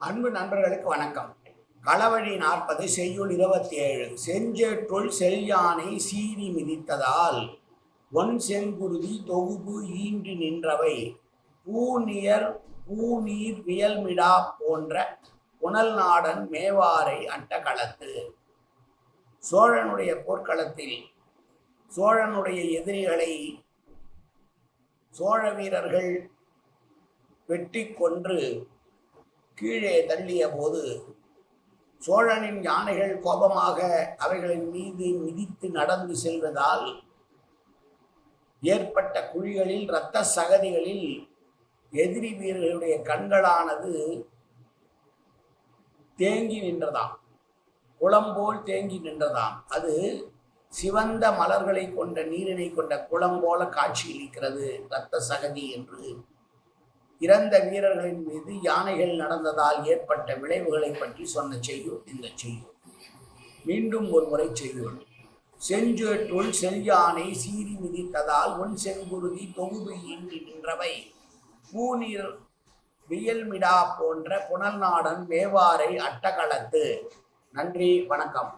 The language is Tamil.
அன்பு நண்பர்களுக்கு வணக்கம். களவழி நாற்பது செய்யுள் இருபத்தி ஏழு செஞ்சேற்றுள் செல்யானை சீறி மிதித்ததால் ஒன் செங்குருதி தொகுப்பு ஈன்று நின்றவை. பூநியர் பூநீர் வியல்மிடா போன்ற புனல் நாடன் மேவாரை அட்ட களத்து. சோழனுடைய போர்க்களத்தில் சோழனுடைய எதிரிகளை சோழ வீரர்கள் வெட்டி கொன்று கீழே தள்ளிய போது சோழனின் யானைகள் கோபமாக அவைகளின் மீது மிதித்து நடந்து செல்வதால் ஏற்பட்ட குழிகளில் இரத்த சகதிகளில் எதிரி வீரர்களுடைய கண்களானது தேங்கி நின்றதாம். குளம் போல் தேங்கி நின்றதாம். அது சிவந்த மலர்களை கொண்ட நீரினை கொண்ட குளம் போல காட்சியளிக்கிறது. இரத்த சகதி என்று இறந்த வீரர்களின் மீது யானைகள் நடந்ததால் ஏற்பட்ட விளைவுகளை பற்றி சொன்ன செய்யுள் இந்த செய்யுள் மீண்டும் ஒரு முறை செய்யுள் செஞ்சேற்றுள் செல்யானை சீறி மிதித்ததால் உன் செங்குருதி தொகுது இன்றி நின்றவை. பூநீர் வியல்மிடா போன்ற புனல்நாடன் மேவாரை அட்டகளத்து நன்றி வணக்கம்.